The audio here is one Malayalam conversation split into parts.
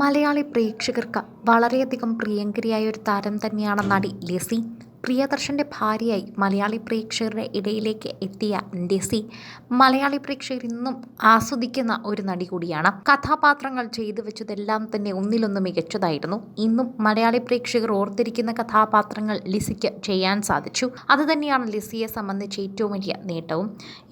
മലയാളി പ്രേക്ഷകർക്ക് വളരെയധികം പ്രിയങ്കരിയായ ഒരു താരം തന്നെയാണ് നടി ലെസി. പ്രിയദർശന്റെ ഭാര്യയായി മലയാളി പ്രേക്ഷകരുടെ ഇടയിലേക്ക് എത്തിയ ലെസി മലയാളി പ്രേക്ഷകർ ഇന്നും ആസ്വദിക്കുന്ന ഒരു നടി കൂടിയാണ്. കഥാപാത്രങ്ങൾ ചെയ്തു വെച്ചതെല്ലാം തന്നെ ഒന്നിലൊന്ന് മികച്ചതായിരുന്നു. ഇന്നും മലയാളി പ്രേക്ഷകർ ഓർത്തിരിക്കുന്ന കഥാപാത്രങ്ങൾ ലിസിക്ക് ചെയ്യാൻ സാധിച്ചു. അതുതന്നെയാണ് ലിസിയെ സംബന്ധിച്ച് ഏറ്റവും വലിയ നേട്ടവും.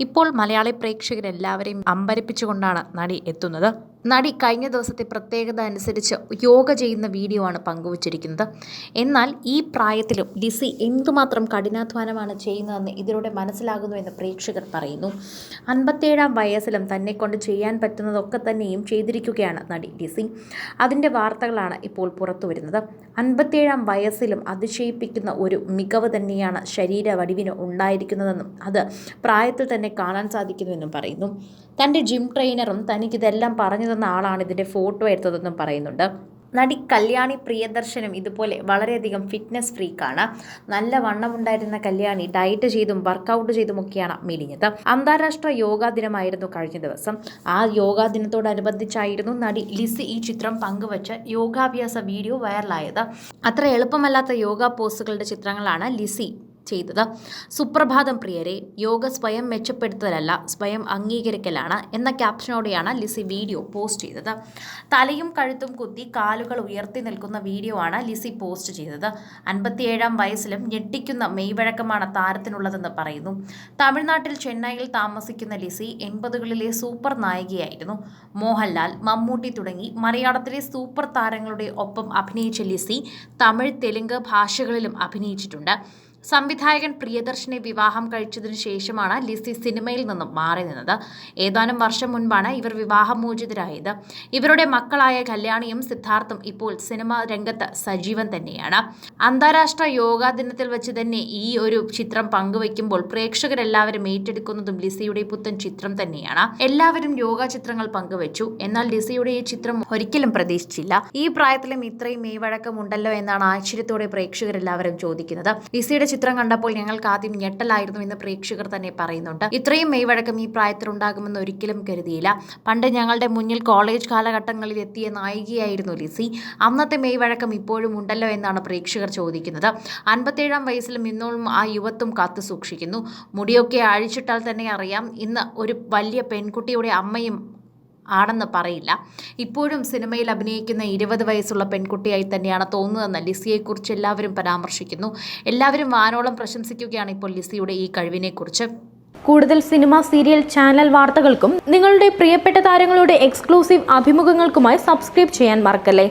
ഇപ്പോൾ മലയാളി പ്രേക്ഷകരെല്ലാവരെയും അമ്പരപ്പിച്ചുകൊണ്ടാണ് നടി എത്തുന്നത്. നടി കഴിഞ്ഞ ദിവസത്തെ പ്രത്യേകത അനുസരിച്ച് യോഗ ചെയ്യുന്ന വീഡിയോ ആണ് പങ്കുവച്ചിരിക്കുന്നത്. എന്നാൽ ഈ പ്രായത്തിലും ഡിസി എന്തുമാത്രം കഠിനാധ്വാനമാണ് ചെയ്യുന്നതെന്ന് ഇതിലൂടെ മനസ്സിലാകുന്നു എന്ന് പ്രേക്ഷകർ പറയുന്നു. അൻപത്തേഴാം വയസ്സിലും തന്നെക്കൊണ്ട് ചെയ്യാൻ പറ്റുന്നതൊക്കെ തന്നെയും ചെയ്തിരിക്കുകയാണ് നടി ഡിസി. അതിന്റെ വാർത്തകളാണ് ഇപ്പോൾ പുറത്തു വരുന്നത്. അൻപത്തേഴാം വയസ്സിലും അതിശയിപ്പിക്കുന്ന ഒരു മികവ് തന്നെയാണ് ശരീര വടിവിന് ഉണ്ടായിരിക്കുന്നതെന്നും അത് പ്രായത്തിൽ തന്നെ കാണാൻ സാധിക്കുന്നുവെന്നും പറയുന്നു. തന്റെ ജിം ട്രെയിനറും തനിക്കിതെല്ലാം പറഞ്ഞു തന്ന ആളാണ് ഇതിന്റെ ഫോട്ടോ എടുത്തതെന്നും പറയുന്നുണ്ട്. നടി കല്യാണി പ്രിയദർശനും ഇതുപോലെ വളരെയധികം ഫിറ്റ്നസ് ഫ്രീക്കാണ് നല്ല വണ്ണമുണ്ടായിരുന്ന കല്യാണി ഡയറ്റ് ചെയ്തും വർക്കൗട്ട് ചെയ്തുമൊക്കെയാണ് മെലിഞ്ഞത്. അന്താരാഷ്ട്ര യോഗാ ദിനമായിരുന്നു കഴിഞ്ഞ ദിവസം. ആ യോഗാ ദിനത്തോടനുബന്ധിച്ചായിരുന്നു നടി ലിസി ഈ ചിത്രം പങ്കുവച്ച് യോഗാഭ്യാസ വീഡിയോ വൈറലായത്. അത്ര എളുപ്പമല്ലാത്ത യോഗാ പോസുകളുടെ ചിത്രങ്ങളാണ് ലിസി ചെയ്തത്. സുപ്രഭാതം പ്രിയരെ യോഗ സ്വയം മെച്ചപ്പെടുത്തലല്ല സ്വയം അംഗീകരിക്കലാണ് എന്ന ക്യാപ്ഷനോടെയാണ് ലിസി വീഡിയോ പോസ്റ്റ് ചെയ്തത്. തലയും കഴുത്തും കുത്തി കാലുകൾ ഉയർത്തി നിൽക്കുന്ന വീഡിയോ ആണ് ലിസി പോസ്റ്റ് ചെയ്തത്. അൻപത്തിയേഴാം വയസ്സിലും ഞെട്ടിക്കുന്ന മെയ്വഴക്കമാണ് താരത്തിനുള്ളതെന്ന് പറയുന്നു. തമിഴ്നാട്ടിൽ ചെന്നൈയിൽ താമസിക്കുന്ന ലിസി എൺപതുകളിലെ സൂപ്പർ നായികയായിരുന്നു. മോഹൻലാൽ മമ്മൂട്ടി തുടങ്ങി മലയാളത്തിലെ സൂപ്പർ താരങ്ങളുടെ ഒപ്പം അഭിനയിച്ച ലിസി തമിഴ് തെലുങ്ക് ഭാഷകളിലും അഭിനയിച്ചിട്ടുണ്ട്. സംവിധായകൻ പ്രിയദർശനെ വിവാഹം കഴിച്ചതിനു ശേഷമാണ് ലിസി സിനിമയിൽ നിന്നും മാറി നിന്നത്. ഏതാനും വർഷം മുൻപാണ് ഇവർ വിവാഹമോചിതരായത്. ഇവരുടെ മക്കളായ കല്യാണിയും സിദ്ധാർത്ഥും ഇപ്പോൾ സിനിമാ രംഗത്ത് സജീവൻ തന്നെയാണ്. അന്താരാഷ്ട്ര യോഗാ ദിനത്തിൽ വെച്ച് തന്നെ ഈ ഒരു ചിത്രം പങ്കുവയ്ക്കുമ്പോൾ പ്രേക്ഷകരെല്ലാവരും ഏറ്റെടുക്കുന്നതും ലിസിയുടെ പുത്തൻ ചിത്രം തന്നെയാണ്. എല്ലാവരും യോഗ ചിത്രങ്ങൾ പങ്കുവച്ചു. എന്നാൽ ലിസിയുടെ ഈ ചിത്രം ഒരിക്കലും പ്രതീക്ഷിച്ചില്ല. ഈ പ്രായത്തിലും ഇത്രയും മേവഴക്കം ഉണ്ടല്ലോ എന്നാണ് ആശ്ചര്യത്തോടെ പ്രേക്ഷകരെല്ലാവരും ചോദിക്കുന്നത്. ലിസിയുടെ ചിത്രം കണ്ടപ്പോൾ ഞങ്ങൾക്ക് ആദ്യം ഞെട്ടലായിരുന്നു എന്ന് പ്രേക്ഷകർ തന്നെ പറയുന്നുണ്ട്. ഇത്രയും മെയ്വഴക്കം ഈ പ്രായത്തിൽ ഉണ്ടാകുമെന്ന് ഒരിക്കലും കരുതിയില്ല. പണ്ട് ഞങ്ങളുടെ മുന്നിൽ കോളേജ് കാലഘട്ടങ്ങളിൽ എത്തിയ നായികയായിരുന്നു ലിസി. അന്നത്തെ മെയ്വഴക്കം ഇപ്പോഴും ഉണ്ടല്ലോ എന്നാണ് പ്രേക്ഷകർ ചോദിക്കുന്നത്. അൻപത്തേഴാം വയസ്സിലും ഇന്നോളം ആ യുവത്വം കാത്തു സൂക്ഷിക്കുന്നു. മുടിയൊക്കെ അഴിച്ചിട്ടാൽ തന്നെ അറിയാം. ഇന്ന് ഒരു വലിയ പെൺകുട്ടിയുടെ അമ്മയും ആണെന്ന് പറയില്ല. ഇപ്പോഴും സിനിമയിൽ അഭിനയിക്കുന്ന ഇരുപത് വയസ്സുള്ള പെൺകുട്ടിയായി തന്നെയാണ് തോന്നുന്നതെന്ന് ലിസിയെക്കുറിച്ച് എല്ലാവരും പരാമർശിക്കുന്നു. എല്ലാവരും വാനോളം പ്രശംസിക്കുകയാണ് ഇപ്പോൾ ലിസിയുടെ ഈ കഴിവിനെക്കുറിച്ച്. കൂടുതൽ സിനിമ സീരിയൽ ചാനൽ വാർത്തകൾക്കും നിങ്ങളുടെ പ്രിയപ്പെട്ട താരങ്ങളുടെ എക്സ്ക്ലൂസീവ് അഭിമുഖങ്ങൾക്കുമായി സബ്സ്ക്രൈബ് ചെയ്യാൻ മറക്കല്ലേ?